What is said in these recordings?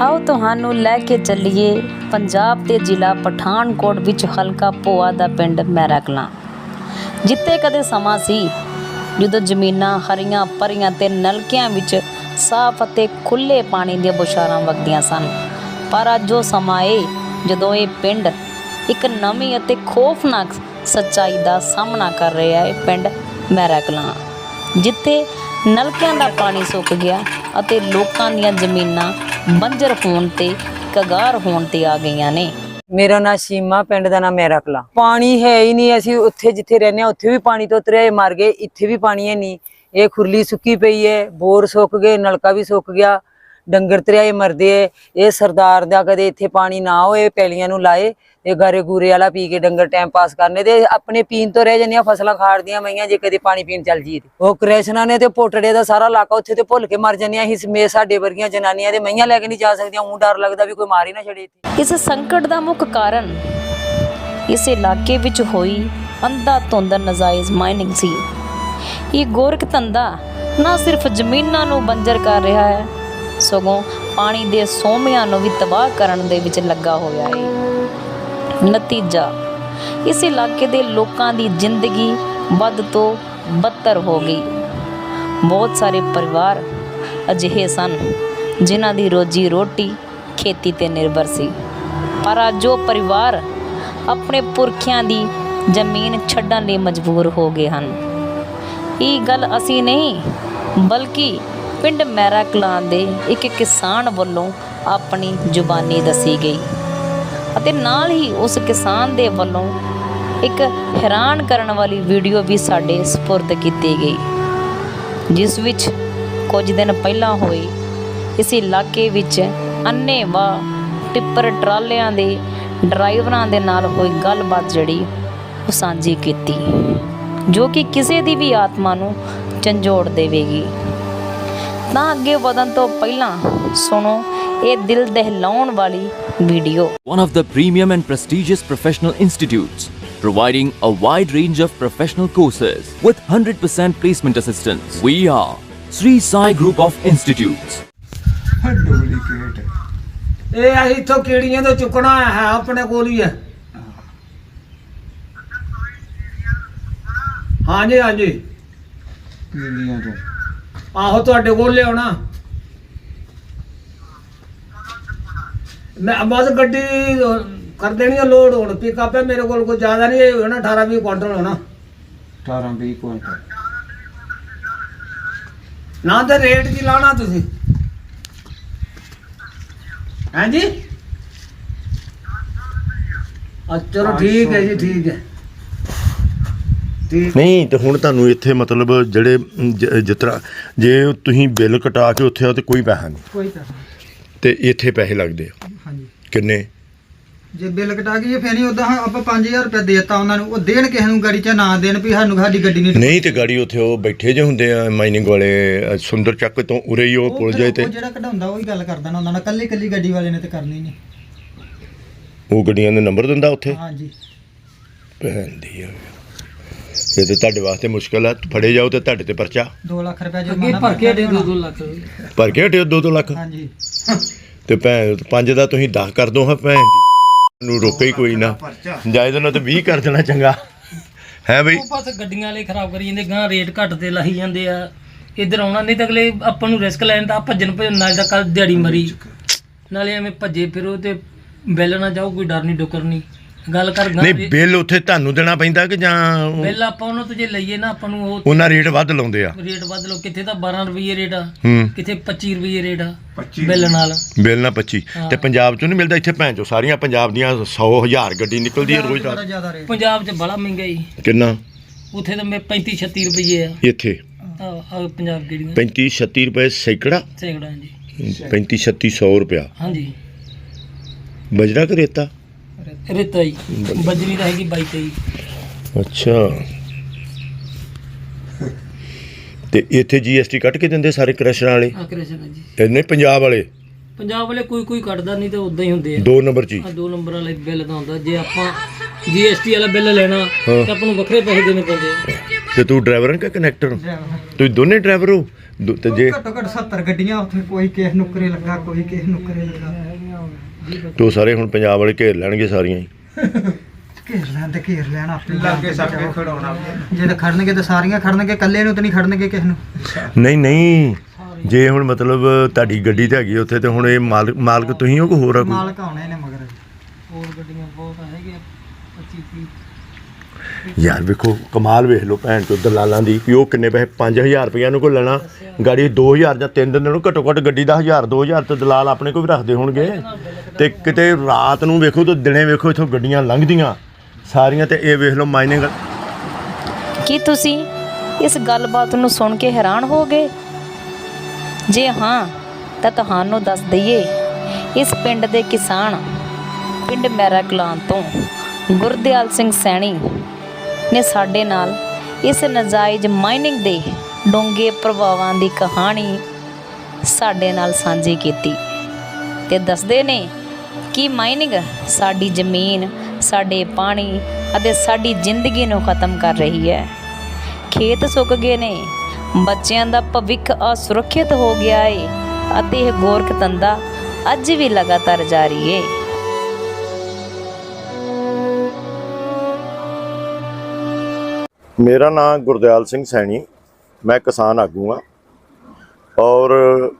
ਆਓ ਤੁਹਾਨੂੰ ਲੈ ਕੇ ਚੱਲੀਏ ਪੰਜਾਬ ਦੇ ਜ਼ਿਲ੍ਹਾ ਪਠਾਨਕੋਟ ਵਿੱਚ ਹਲਕਾ ਪੋਆ ਦਾ ਪਿੰਡ ਮੈਰਾਕਲਾਂ। ਜਿੱਥੇ ਕਦੇ ਸਮਾਂ ਸੀ ਜਦੋਂ ਜ਼ਮੀਨਾਂ ਹਰੀਆਂ ਭਰੀਆਂ ਤੇ ਨਲਕਿਆਂ ਵਿੱਚ ਸਾਫ਼ ਅਤੇ ਖੁੱਲੇ ਪਾਣੀ ਦੀਆਂ ਬੁਸ਼ਾਰਾਂ ਵਗਦੀਆਂ ਸਨ। ਪਰ ਅੱਜ ਉਹ ਸਮਾਂ ਏ ਜਦੋਂ ਇਹ ਪਿੰਡ ਇੱਕ ਨਵੀਂ ਅਤੇ ਖੋਫਨਾਕ ਸੱਚਾਈ ਦਾ ਸਾਹਮਣਾ ਕਰ ਰਿਹਾ ਹੈ ਪਿੰਡ ਮੈਰਾਕਲਾਂ। ਜਿੱਥੇ ਨਲਕਿਆਂ ਦਾ ਪਾਣੀ ਸੁੱਕ ਗਿਆ ਅਤੇ ਲੋਕਾਂ ਦੀਆਂ ਜ਼ਮੀਨਾਂ ਬੰਜਰ ਹੋਣ ਤੇ, ਕਗਾਰ ਹੋਣ ਤੇ ਆ ਗਈਆਂ ਨੇ। ਮੇਰਾ ਨਾਂ ਸੀਮਾ, ਪਿੰਡ ਦਾ ਨਾਮ ਮੇਰਾ ਕਲਾ। ਪਾਣੀ ਹੈ ਹੀ ਨਹੀਂ, ਅਸੀਂ ਉੱਥੇ ਜਿੱਥੇ ਰਹਿੰਦੇ ਹਾਂ, ਉੱਥੇ ਵੀ ਪਾਣੀ ਤੋਂ ਉਤਰਿਆ ਮਰ ਗਏ, ਇੱਥੇ ਵੀ ਪਾਣੀ ਹੈ ਨਹੀਂ। ਇਹ ਖੁਰਲੀ ਸੁੱਕੀ ਪਈ ਹੈ, ਬੋਰ ਸੁੱਕ ਗਏ, ਨਲਕਾ ਵੀ ਸੁੱਕ ਗਿਆ ਡੰਗਰ ਤਰਿਆਏ ਮਰਦੇ ਹੈ ਇਹ ਸਰਦਾਰ ਦਾ ਕਦੇ ਇੱਥੇ ਪਾਣੀ ਨਾ ਹੋਏ, ਪੈਲੀਆਂ ਨੂੰ ਲਾਏ ਤੇ ਗਾਰੇ ਗੂਰੇ ਵਾਲਾ ਪੀ ਕੇ ਡੰਗਰ ਟਾਈਮ ਪਾਸ ਕਰਨੇ ਤੇ ਆਪਣੇ ਪੀਣ ਤੋਂ ਰਹਿ ਜਾਂਦੀਆਂ, ਫਸਲਾਂ ਖਾੜਦੀਆਂ ਮਈਆਂ ਜੇ ਕਦੇ ਪਾਣੀ ਪੀਣ ਚੱਲ ਜੀ ਉਹ ਕ੍ਰੈਸ਼ਨਾਂ ਨੇ ਤੇ ਪੋਟੜੇ ਦਾ ਸਾਰਾ ਇਲਾਕਾ ਉੱਥੇ ਤੇ ਭੁੱਲ ਕੇ ਮਰ ਜਾਂਦੀਆਂ ਹੀ ਸਮੇ ਸਾਡੇ ਵਰਗੀਆਂ ਜਨਾਨੀਆਂ ਦੇ ਮਈਆਂ ਲੈ ਕੇ ਨਹੀਂ ਜਾ ਸਕਦੀਆਂ ਉਹ ਡਰ ਲੱਗਦਾ ਵੀ ਕੋਈ ਮਾਰ ਹੀ ਨਾ ਛੜੇ ਇਸ ਸੰਕਟ ਦਾ ਮੁੱਖ ਕਾਰਨ ਇਸ ਇਲਾਕੇ ਵਿੱਚ ਹੋਈ ਅੰਧਾ ਧੁੰਦ ਨਜਾਇਜ਼ ਮਾਈਨਿੰਗ ਸੀ। ਇਹ ਗੋਰਖ ਧੰਦਾ ਨਾ ਸਿਰਫ ਜ਼ਮੀਨਾਂ ਨੂੰ ਬੰਜਰ ਕਰ ਰਿਹਾ ਹੈ ਸਗੋਂ ਪਾਣੀ ਦੇ ਸੋਮਿਆਂ ਨੂੰ ਵੀ ਤਬਾਹ ਕਰਨ ਦੇ ਵਿੱਚ ਲੱਗਾ ਹੋਇਆ ਹੈ ਨਤੀਜਾ, ਇਸ ਇਲਾਕੇ ਦੇ ਲੋਕਾਂ ਦੀ ਜ਼ਿੰਦਗੀ ਵੱਧ ਤੋਂ ਬੱਤਰ ਹੋ ਗਈ। ਬਹੁਤ ਸਾਰੇ ਪਰਿਵਾਰ ਅਜਿਹੇ ਸਨ ਜਿਨ੍ਹਾਂ ਦੀ ਰੋਜੀ ਰੋਟੀ ਖੇਤੀ ਤੇ ਨਿਰਭਰ ਸੀ। ਪਰ ਅੱਜ ਉਹ ਪਰਿਵਾਰ ਆਪਣੇ ਪੁਰਖਿਆਂ ਦੀ ਜ਼ਮੀਨ ਛੱਡਣ ਲਈ ਮਜਬੂਰ ਹੋ ਗਏ ਹਨ। ਇਹ ਗੱਲ ਅਸੀਂ ਨਹੀਂ, ਬਲਕਿ ਪਿੰਡ ਮੈਰਾ ਕਲਾਂ ਦੇ ਇੱਕ ਕਿਸਾਨ ਵੱਲੋਂ ਆਪਣੀ ਜ਼ੁਬਾਨੀ ਦੱਸੀ ਗਈ ਅਤੇ ਨਾਲ ਹੀ ਉਸ ਕਿਸਾਨ ਦੇ ਵੱਲੋਂ ਇੱਕ ਹੈਰਾਨ ਕਰਨ ਵਾਲੀ ਵੀਡੀਓ ਵੀ ਸਾਡੇ ਸਪੁਰਦ ਕੀਤੀ ਗਈ, ਜਿਸ ਵਿੱਚ ਕੁਝ ਦਿਨ ਪਹਿਲਾਂ ਹੋਈ ਇਸ ਇਲਾਕੇ ਵਿੱਚ ਅੰਨ੍ਹੇਵਾਹ ਟਿੱਪਰ ਟਰਾਲਿਆਂ ਦੇ ਡਰਾਈਵਰਾਂ ਦੇ ਨਾਲ ਹੋਈ ਗੱਲਬਾਤ ਜਿਹੜੀ ਉਹ ਸਾਂਝੀ ਕੀਤੀ, ਜੋ ਕਿ ਕਿਸੇ ਦੀ ਵੀ ਆਤਮਾ ਨੂੰ ਝੰਜੋੜ ਦੇਵੇਗੀ। ਤਾਂ ਅੱਗੇ ਵਧਣ ਤੋਂ ਪਹਿਲਾਂ ਸੁਣੋ ਇਹ ਦਿਲ ਦਹਿਲਾਉਣ ਵਾਲੀ video one of the premium and prestigious professional institutes, providing a wide range of professional courses with 100% placement assistance. We are Sri Sai Group of Institutes. Duplicate ਇਹ ਅਸੀਂ ਇੱਥੋਂ ਕੀੜੀਆਂ ਤੋਂ ਚੁੱਕਣਾ ਹੈ ਆਪਣੇ ਕੋਲ ਹੀ ਹੈ ਹਾਂਜੀ ਹਾਂਜੀ ਪੀੜੀਆਂ ਤੋਂ ਆਹੋ ਤੁਹਾਡੇ ਕੋਲ ਲਿਆਉਣਾ। ਮੈਂ ਬਸ ਗੱਡੀ ਕਰ ਦੇਣੀ ਹੈ ਲੋਡ ਹੁਣ। ਪਿਕਅਪ ਹੈ ਮੇਰੇ ਕੋਲ ਕੋਈ ਜ਼ਿਆਦਾ ਨਹੀਂ ਹੋਣਾ 18 20 ਕੁਇੰਟਲ ਹੋਣਾ। 18 20 ਕੁਇੰਟਲ ਨਾ ਤੇ ਰੇਟ ਕੀ ਲਾਣਾ ਤੁਸੀਂ? ਹਾਂਜੀ ਅੱਛਾ ਚਲੋ ਠੀਕ ਹੈ ਜੀ ਠੀਕ ਹੈ। ਨਹੀਂ ਤੇ ਹੁਣ ਤੁਹਾਨੂੰ ਇੱਥੇ ਮਤਲਬ ਜਿਹੜੇ ਜ- ਜਿਸ ਤਰ੍ਹਾਂ ਜੇ ਤੁਸੀਂ ਬਿੱਲ ਕਟਾ ਕੇ ਉੱਥੇ ਆ ਤੇ ਕੋਈ ਪੈਸਾ ਨਹੀਂ। ਕੋਈ ਪੈਸਾ ਤੇ ਇੱਥੇ ਪੈਸੇ ਲੱਗਦੇ ਆ। ਹਾਂਜੀ। ਕਿੰਨੇ? ਜੇ ਬਿੱਲ ਕਟਾ ਕੇ ਜੇ ਫੇਰ ਨਹੀਂ ਉਦਾਂ ਆਪਾਂ 5000 ਰੁਪਏ ਦੇਤਾ ਉਹਨਾਂ ਨੂੰ ਉਹ ਦੇਣ ਕਿਸੇ ਨੂੰ ਗਾੜੀ ਚ ਨਾ ਦੇਣ ਵੀ ਸਾਨੂੰ ਸਾਡੀ ਗੱਡੀ ਨਹੀਂ ਨਹੀਂ ਤੇ ਗਾੜੀ ਉੱਥੇ ਉਹ ਬੈਠੇ ਜੇ ਹੁੰਦੇ ਆ ਮਾਈਨਿੰਗ ਵਾਲੇ ਅ, ਸੁੰਦਰ ਚੱਕ ਤੋਂ ਉਰੇ ਹੀ ਉਹ ਪੁੱਲ ਜਾਏ ਤੇ। ਉਹ ਜਿਹੜਾ ਕਢਾਉਂਦਾ ਉਹੀ ਗੱਲ ਕਰਦਾ ਨਾ ਉਹਨਾਂ ਨਾਲ ਕੱਲੀ ਕੱਲੀ ਗੱਡੀ ਵਾਲੇ ਨੇ ਤੇ ਕਰਨੀ ਨਹੀਂ। ਉਹ ਗੱਡੀਆਂ ਦੇ ਨੰਬਰ ਦਿੰਦਾ ਉੱਥੇ? ਹਾਂਜੀ। ਭੈਣ ਦੀ ਆ ਇਹ ਤੇ ਤੁਹਾਡੇ ਵਾਸਤੇ ਮੁਸ਼ਕਲ ਆ ਫੜੇ ਜਾਓ ਤੇ ਤੁਹਾਡੇ ਤੇ ਪਰਚਾ। 2 ਲੱਖ ਰੁਪਏ ਜੁਰਮਾਨਾ ਭਰ ਕੇ ਦੇ 2 ਲੱਖ। ਭਰ ਕੇ ਹਟਿਓ 2-2 ਲੱਖ। ਹਾਂਜੀ। ਤੇ ਭੈਣ ਪੰਜ ਦਾ ਤੁਸੀਂ 10 ਕਰ ਦੋ ਹਾਂ ਭੈਣ ਦੀ ਨੂੰ ਰੋਕੇ ਹੀ ਕੋਈ ਨਾ। ਜਾਇਜ਼ ਨਾਲ ਤੇ 20 ਕਰ ਦੇਣਾ ਚੰਗਾ। ਹੈ ਬਈ। ਉਹ ਬਸ ਗੱਡੀਆਂ ਵਾਲੇ ਖਰਾਬ ਕਰੀ ਜਾਂਦੇ ਗਾਂ ਰੇਟ ਘੱਟ ਤੇ ਲਾਈ ਜਾਂਦੇ ਆ। ਇੱਧਰ ਆਉਣਾ ਨਹੀਂ ਤਾਂ ਅਗਲੇ ਆਪਾਂ ਨੂੰ ਰਿਸਕ ਲੈਣ ਦਾ ਭੱਜਣ ਭੱਜਣ ਨਾਲ ਦਾ ਕੱਲ ਦਿਹਾੜੀ ਮਰੀ। ਨਾਲੇ ਐਵੇਂ ਭੱਜੇ ਫਿਰੋ ਤੇ ਬਿੱਲ ਨਾ ਜਾਓ ਕੋਈ ਡਰ ਨਹੀਂ ਡੁਕਰ ਨਹੀਂ ਗੱਲ ਕਰ ਗਾਂ ਨਹੀਂ ਬਿੱਲ ਉੱਥੇ ਤੁਹਾਨੂੰ ਦੇਣਾ ਪੈਂਦਾ ਕਿ ਜਾਂ ਉਹ- ਬਿੱਲ ਆਪਾਂ ਉਹਨਾਂ ਤੋਂ ਜੇ ਲਈਏ ਨਾ ਆਪਾਂ ਨੂੰ ਉਹ ਉਹਨਾਂ ਰੇਟ ਵੱਧ ਲਾਉਂਦੇ ਆ। ਰੇਟ ਵੱਧ ਲਓ। ਕਿੱਥੇ ਤਾਂ 12 ਰੁਪਏ ਰੇਟ ਆ। ਹੂੰ। ਕਿੱਥੇ 25 ਰੁਪਏ ਰੇਟ ਆ। ਬਿੱਲ ਨਾਲ। ਬਿੱਲ ਨਾ 25 ਤੇ ਪੰਜਾਬ ਚੋਂ ਨਹੀਂ ਮਿਲਦਾ ਇੱਥੇ ਭੈਣ ਚੋ ਸਾਰੀਆਂ ਪੰਜਾਬ ਦੀਆਂ 100 ਹਜ਼ਾਰ ਗੱਡੀ ਨਿਕਲਦੀ ਹੈ ਰੋਜ਼ ਜ਼ਿਆਦਾ ਰੇਟ। ਪੰਜਾਬ 'ਚ ਬੜਾ ਮਹਿੰਗਾ ਹੀ ਕਿੰਨਾ? ਉੱਥੇ ਤਾਂ ਮੈਂ 35 36 ਰੁਪਏ ਆ। ਇੱਥੇ? ਆ ਆ ਪੰਜਾਬ ਕਿਹੜੀਆਂ? 35 36 ਰੁਪਏ ਸੈਂਕੜਾ? ਸੈਂਕੜਾ ਜੀ 35 36 100 ਰੁਪਿਆ ਹਾਂਜੀ। ਬਜਰਾ ਕਿ ਰੇਤਾ ਜੀ ਬਜਰੀ ਤਾਂ ਹੈਗੀ 22 ਤੇਈ। ਅੱਛਾ। ਤੇ ਇੱਥੇ ਜੀਐਸਟੀ ਕੱਟ ਕੇ ਦਿੰਦੇ ਸਾਰੇ ਕ੍ਰਸ਼ਰਾਂ ਵਾਲੇ? ਆ ਕ੍ਰਿਸ਼ਨ ਜੀ। ਇਹਨੇ ਪੰਜਾਬ ਵਾਲੇ? ਪੰਜਾਬ ਵਾਲੇ ਕੋਈ ਕੋਈ ਕੱਢਦਾ ਨਹੀਂ ਤੇ ਉਦਾਂ ਹੀ ਹੁੰਦੇ ਆ। ਦੋ ਨੰਬਰ 'ਚ ਹੀ। ਆ ਦੋ ਨੰਬਰ ਵਾਲੇ ਬਿੱਲ ਦਾ ਹੁੰਦਾ। ਜੇ ਆਪਾਂ ਜੀਐਸਟੀ ਵਾਲਾ ਬਿੱਲ ਲੈਣਾ ਹਾਂ। ਤਾਂ ਆਪਾਂ ਨੂੰ ਵੱਖਰੇ ਪੈਸੇ ਦੇਣੇ ਪੈਂਦੇ ਆ। ਤੇ ਤੂੰ ਡਰਾਈਵਰ ਹੈ ਕਿ ਕਨੈਕਟਰ? ਡਰਾਈਵਰ। ਤੁਸੀਂ ਦੋਨੇ ਡਰਾਈਵਰ ਹੋ? ਦੂ- ਤੇ ਜੇ ਘੱਟੋ ਘੱਟ 70 ਗੱਡੀਆਂ ਉੱਥੇ ਕੋਈ ਕਿਸੇ ਨੁਕਰੇ ਲੱਗਾ ਕੋਈ ਕਿਸੇ ਨੁਕਰੇ ਲੱਗਾ। ਤੋ ਸਾਰੇ ਹੁਣ ਪੰਜਾਬ ਵਾਲੇ ਘੇਰ ਲੈਣਗੇ ਸਾਰੀਆਂ ਹੀ। ਘੇਰ ਲੈਣ ਤੇ ਘੇਰ ਲੈਣ ਆਪਣੀ ਜਾਨ ਲਾਗੇ ਤੇ ਸਭ ਕੇ ਬਚਾਓ। ਖੜਾਉਣਾ ਜੇ ਤਾਂ ਖੜਨਗੇ ਤਾਂ ਸਾਰੀਆਂ ਖੜਨਗੇ ਇਕੱਲੇ ਨੂੰ ਤਾਂ ਨਹੀਂ ਖੜਨਗੇ ਕਿਸੇ ਨੂੰ। ਨਹੀਂ ਨਹੀਂ। ਜੇ ਹੁਣ ਮਤਲਬ ਤੁਹਾਡੀ ਗੱਡੀ ਤੇ ਹੈਗੀ ਉੱਥੇ ਤੇ ਹੁਣ ਇਹ ਮਾਲਕ ਮਾਲਕ ਤੁਸੀਂ ਹੋ ਕਿ ਹੋਰ ਆ ਕੋਈ? ਮਾਲਕ ਆਉਣੇ ਨੇ ਮਗਰ। ਹੋਰ ਗੱਡੀਆਂ ਬਹੁਤ ਹੈਗੇ 25 30 ਯਾਰ ਵੇਖੋ ਕਮਾਲ ਵੇਖ ਲਓ ਭੈਣ ਚੋ ਦਲਾਲਾਂ ਦੀ ਵੀ ਉਹ ਕਿੰਨੇ ਪੈਸੇ 5000 ਰੁਪਈਆ ਨੂੰ ਕੋ ਲੈਣਾ ਗਾੜੀ 2000 ਜਾਂ 3 ਦਿਨ ਨੂੰ ਘੱਟੋ ਘੱਟ ਗੱਡੀ ਦਾ 1000 2000 ਤੇ ਦਲਾਲ ਆਪਣੇ ਕੋ ਵੀ ਰੱਖਦੇ ਹੋਣਗੇ। ਤੇ ਕਿਤੇ ਰਾਤ ਨੂੰ ਵੇਖੋ ਤੇ ਦਿਨੇ ਵੇਖੋ ਇਥੋਂ ਗੱਡੀਆਂ ਲੰਘਦੀਆਂ। ਸਾਰੀਆਂ ਤੇ ਇਹ ਵੇਖ ਲਓ ਮਾਈਨਿੰਗ ਕੀ ਤੁਸੀਂ ਇਸ ਗੱਲਬਾਤ ਨੂੰ ਸੁਣ ਕੇ ਹੈਰਾਨ ਹੋ ਗਏ ਜੇ ਹਾਂ, ਤਾਂ ਤੁਹਾਨੂੰ ਦੱਸ ਦਈਏ, ਇਸ ਪਿੰਡ ਦੇ ਕਿਸਾਨ, ਪਿੰਡ ਮੈਰਾ ਕਲਾਂ ਤੋਂ ਗੁਰਦਿਆਲ ਸਿੰਘ ਸੈਣੀ ਨੇ ਸਾਡੇ ਨਾਲ ਇਸ ਨਜਾਇਜ਼ ਮਾਈਨਿੰਗ ਦੇ ਡੂੰਘੇ ਪ੍ਰਭਾਵਾਂ ਦੀ ਕਹਾਣੀ ਸਾਡੇ ਨਾਲ ਸਾਂਝੀ ਕੀਤੀ। ਤੇ ਦੱਸਦੇ ਨੇ ਕੀ ਮਾਈਨਿੰਗ ਸਾਡੀ ਜ਼ਮੀਨ, ਸਾਡੇ ਪਾਣੀ ਅਤੇ ਸਾਡੀ ਜ਼ਿੰਦਗੀ ਨੂੰ ਖਤਮ ਕਰ ਰਹੀ ਹੈ। ਖੇਤ ਸੁੱਕ ਗਏ ਨੇ। ਬੱਚਿਆਂ ਦਾ ਭਵਿੱਖ ਅਸੁਰੱਖਿਅਤ ਹੋ ਗਿਆ ਏ ਅਤੇ ਇਹ ਗੋਰਖ ਧੰਦਾ ਅੱਜ ਵੀ ਲਗਾਤਾਰ ਜਾਰੀ ਏ। ਮੇਰਾ ਨਾਮ ਗੁਰਦਿਆਲ ਸਿੰਘ ਸੈਣੀ। ਮੈਂ ਕਿਸਾਨ ਆਗੂ ਆ ਔਰ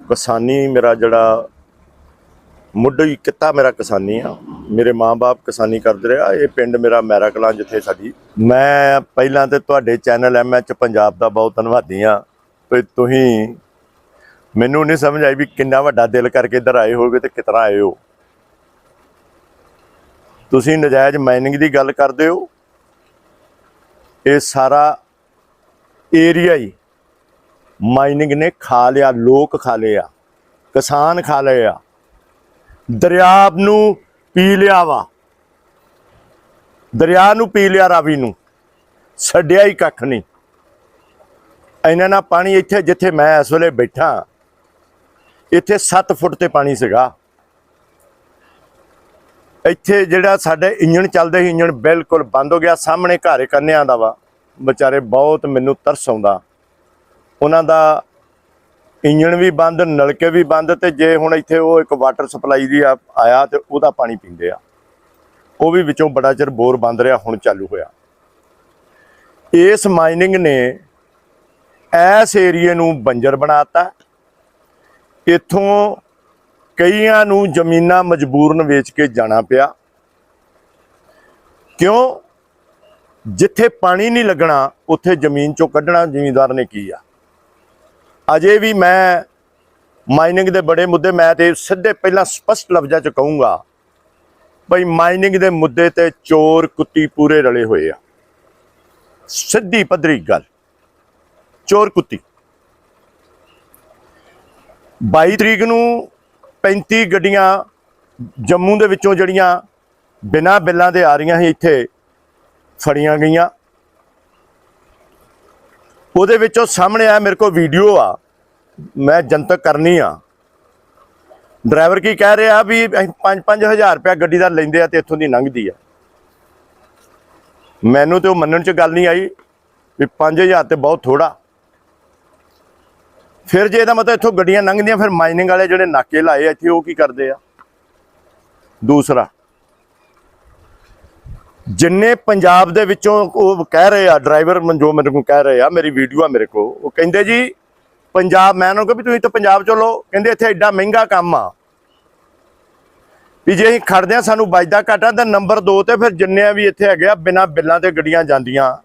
ਕਿਸਾਨੀ ਮੇਰਾ ਜਿਹੜਾ ਮੁੱਢੀ ਕਿੱਤਾ ਮੇਰਾ ਕਿਸਾਨੀ ਆ। ਮੇਰੇ ਮਾਂ-ਬਾਪ ਕਿਸਾਨੀ ਕਰਦੇ ਰਿਹਾ ਇਹ ਪਿੰਡ ਮੇਰਾ ਮੈਰਾ ਕਲਾਂ ਜਿੱਥੇ ਸਾਡੀ ਮੈਂ ਪਹਿਲਾਂ ਤੇ ਤੁਹਾਡੇ ਚੈਨਲ ਐਮਐਚ ਪੰਜਾਬ ਦਾ ਬਹੁਤ ਧੰਨਵਾਦੀ ਆ। ਵੀ ਤੁਸੀਂ ਮੈਨੂੰ ਨਹੀਂ ਸਮਝ ਆਈ ਵੀ ਕਿੰਨਾ ਵੱਡਾ ਦਿਲ ਕਰਕੇ ਇੱਧਰ ਆਏ ਹੋਗੇ ਤੇ ਕਿਤਨਾ ਆਏ ਹੋ। ਤੁਸੀਂ ਨਜਾਇਜ਼ ਮਾਈਨਿੰਗ ਦੀ ਗੱਲ ਕਰਦੇ ਹੋ। ਇਹ ਸਾਰਾ ਏਰੀਆ ਹੀ ਮਾਈਨਿੰਗ ਨੇ ਖਾ ਲਿਆ, ਲੋਕ ਖਾ ਲਿਆ ਕਿਸਾਨ ਖਾ ਲਿਆ ਦਰਿਆ ਨੂੰ ਪੀ ਲਿਆ ਵਾ। ਦਰਿਆ ਨੂੰ ਪੀ ਲਿਆ ਰਾਵੀ ਨੂੰ। ਛੱਡਿਆ ਹੀ ਕੱਖ ਨਹੀਂ। ਇਹਨਾਂ ਨਾਲ ਪਾਣੀ ਇੱਥੇ ਜਿੱਥੇ ਮੈਂ ਇਸ ਵੇਲੇ ਬੈਠਾ, ਇੱਥੇ 7 ਫੁੱਟ ਤੇ ਪਾਣੀ ਸੀਗਾ। ਇੱਥੇ ਜਿਹੜਾ ਸਾਡੇ ਇੰਜਣ ਚੱਲਦੇ ਸੀ, ਇੰਜਣ ਬਿਲਕੁਲ ਬੰਦ ਹੋ ਗਿਆ, ਸਾਹਮਣੇ ਘਰ ਕੰਨਿਆਂ ਦਾ ਵਾ। ਵਿਚਾਰੇ ਬਹੁਤ ਮੈਨੂੰ ਤਰਸ ਆਉਂਦਾ। ਉਹਨਾਂ ਦਾ ਇੰਜਣ ਵੀ ਬੰਦ, ਨਲਕੇ ਵੀ ਬੰਦ ਤੇ ਜੇ ਹੁਣ ਇੱਥੇ ਉਹ ਇੱਕ ਵਾਟਰ ਸਪਲਾਈ ਦੀ ਆ- ਆਇਆ ਤੇ ਉਹਦਾ ਪਾਣੀ ਪੀਂਦੇ ਆ। ਉਹ ਵੀ ਵਿੱਚੋਂ ਬੜਾ ਚਿਰ ਬੋਰ ਬੰਦ ਰਿਹਾ, ਹੁਣ ਚਾਲੂ ਹੋਇਆ। ਇਸ ਮਾਈਨਿੰਗ ਨੇ ਐਸ ਏਰੀਏ ਨੂੰ ਬੰਜਰ ਬਣਾਤਾ। ਇੱਥੋਂ ਕਈਆਂ ਨੂੰ ਜ਼ਮੀਨਾਂ ਮਜਬੂਰਨ ਵੇਚ ਕੇ ਜਾਣਾ ਪਿਆ। ਕਿਉਂ? ਜਿੱਥੇ ਪਾਣੀ ਨਹੀਂ ਲੱਗਣਾ, ਉੱਥੇ ਜ਼ਮੀਨ ਚੋਂ ਕੱਢਣਾ ਜ਼ਿਮੀਂਦਾਰ ਨੇ ਕੀ ਆ? ਅਜੇ ਵੀ ਮੈਂ ਮਾਈਨਿੰਗ ਦੇ ਬੜੇ ਮੁੱਦੇ, ਮੈਂ ਤੇ ਸਿੱਧੇ ਪਹਿਲਾਂ ਸਪਸ਼ਟ ਲਫ਼ਜ਼ਾਂ ਚ ਕਹੂੰਗਾ ਭਈ ਮਾਈਨਿੰਗ ਦੇ ਮੁੱਦੇ ਤੇ ਚੋਰ ਕੁੱਤੀ ਪੂਰੇ ਰਲੇ ਹੋਏ ਆ। ਸਿੱਧੀ ਪੱਧਰੀ ਗੱਲ, ਚੋਰ ਕੁੱਤੀ। 22 ਤਰੀਕ ਨੂੰ 35 ਗੱਡੀਆਂ ਜੰਮੂ ਦੇ ਵਿੱਚੋਂ ਜਿਹੜੀਆਂ ਬਿਨਾਂ ਬਿੱਲਾਂ ਦੇ ਆ ਰਹੀਆਂ ਸੀ, ਇੱਥੇ ਫੜੀਆਂ ਗਈਆਂ। ਉਹਦੇ ਵਿੱਚੋਂ ਸਾਹਮਣੇ ਆ ਮੇਰੇ ਕੋਲ ਵੀਡੀਓ ਆ। ਮੈਂ ਜਨਤਕ ਕਰਨੀ ਆ। ਡਰਾਈਵਰ ਕੀ ਕਹਿ ਰਿਹਾ ਵੀ ਅਸੀਂ 5-5000 ਰੁਪਇਆ ਗੱਡੀ ਦਾ ਲੈਂਦੇ ਆ ਤੇ ਇੱਥੋਂ ਦੀ ਲੰਘਦੀ ਆ। ਮੈਨੂੰ ਤੇ ਉਹ ਮੰਨਣ ਚ ਗੱਲ ਨਹੀਂ ਆਈ ਵੀ 5000 ਤੇ ਬਹੁਤ ਥੋੜਾ ਫਿਰ ਜੇ ਇਹਦਾ ਮਤਲਬ ਇੱਥੋਂ ਗੱਡੀਆਂ ਲੰਘਦੀਆਂ, ਫਿਰ ਮਾਈਨਿੰਗ ਵਾਲੇ ਜਿਹੜੇ ਨਾਕੇ ਲਾਏ ਇੱਥੇ ਉਹ ਕੀ ਕਰਦੇ ਆ? ਦੂਸਰਾ। ਜਿੰਨੇ ਪੰਜਾਬ ਦੇ ਵਿੱਚੋਂ ਉਹ ਕਹਿ ਰਹੇ ਆ, ਡਰਾਈਵਰ ਜੋ ਮੇਰੇ ਕੋਲ ਕਹਿ ਰਹੇ ਆ, ਮੇਰੀ ਵੀਡੀਓ ਆ ਮੇਰੇ ਕੋਲ, ਉਹ ਕਹਿੰਦੇ ਜੀ, ਪੰਜਾਬ, ਮੈਂ ਉਹਨਾਂ ਨੂੰ ਕਿਹਾ ਵੀ ਤੁਸੀਂ ਤਾਂ ਪੰਜਾਬ ਚਲੋ, ਕਹਿੰਦੇ ਇੱਥੇ ਐਡਾ ਮਹਿੰਗਾ ਕੰਮ ਆ। ਵੀ ਜੇ ਅਸੀਂ ਖੜਦੇ ਆ ਸਾਨੂੰ ਵੱਜਦਾ ਘਾਟਾ ਤਾਂ ਨੰਬਰ 2 ਤੇ ਫਿਰ ਜਿੰਨੇ ਵੀ ਇੱਥੇ ਹੈਗੇ ਆ, ਬਿਨਾਂ ਬਿੱਲਾਂ ਤੇ ਗੱਡੀਆਂ ਜਾਂਦੀਆਂ।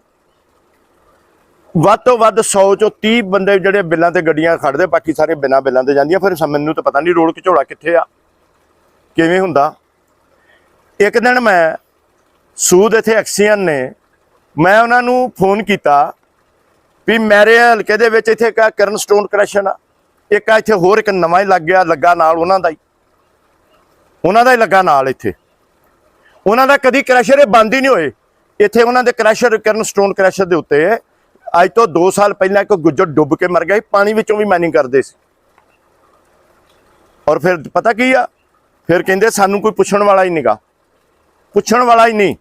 ਵੱਧ ਤੋਂ ਵੱਧ 100 ਚੋਂ 30 ਬੰਦੇ ਜਿਹੜੇ ਬਿੱਲਾਂ ਤੇ ਗੱਡੀਆਂ ਖੜਦੇ ਬਾਕੀ ਸਾਰੇ ਬਿਨਾਂ ਬਿੱਲਾਂ ਤੇ ਜਾਂਦੀਆਂ, ਫਿਰ ਮੈਨੂੰ ਤਾਂ ਪਤਾ ਨਹੀਂ ਰੋਡ ਘਚੋੜਾ ਕਿੱਥੇ ਆ, ਕਿਵੇਂ ਹੁੰਦਾ। ਇੱਕ ਦਿਨ ਮੈਂ ਸੂਦ ਇੱਥੇ ਐਕਸੀਅਨ ਨੇ। ਮੈਂ ਉਹਨਾਂ ਨੂੰ ਫੋਨ ਕੀਤਾ ਵੀ ਮੇਰੇ ਹਲਕੇ ਦੇ ਵਿੱਚ ਇੱਥੇ ਇੱਕ ਆਹ ਕਰਨ ਸਟੋਨ ਕਰੈਸ਼ਨ ਆ। ਇੱਕ ਆ ਇੱਥੇ ਹੋਰ ਇੱਕ ਨਵਾਂ ਹੀ ਲੱਗ ਗਿਆ, ਲੱਗਾ ਨਾਲ ਉਹਨਾਂ ਦਾ ਹੀ। ਉਹਨਾਂ ਦਾ ਹੀ ਲੱਗਾ ਨਾਲ ਇੱਥੇ। ਉਹਨਾਂ ਦਾ ਕਦੀ ਕ੍ਰੈਸ਼ਰ ਇਹ ਬੰਦ ਹੀ ਨਹੀਂ ਹੋਏ। ਇੱਥੇ ਉਹਨਾਂ ਦੇ ਕ੍ਰੈਸ਼ਰ, ਕਰਨ ਸਟੋਨ ਕ੍ਰੈਸ਼ਰ ਦੇ ਉੱਤੇ ਅੱਜ ਤੋਂ 2 ਸਾਲ ਪਹਿਲਾਂ ਇੱਕ ਗੁੱਜਰ ਡੁੱਬ ਕੇ ਮਰ ਗਿਆ ਸੀ, ਪਾਣੀ ਵਿੱਚੋਂ ਵੀ ਮਾਈਨਿੰਗ ਕਰਦੇ ਸੀ। ਔਰ ਫਿਰ ਪਤਾ ਕੀ ਆ? ਫਿਰ ਕਹਿੰਦੇ ਸਾਨੂੰ ਕੋਈ ਪੁੱਛਣ ਵਾਲਾ ਹੀ ਨਹੀਂਗਾ ਪੁੱਛਣ ਵਾਲਾ ਹੀ ਨਹੀਂ।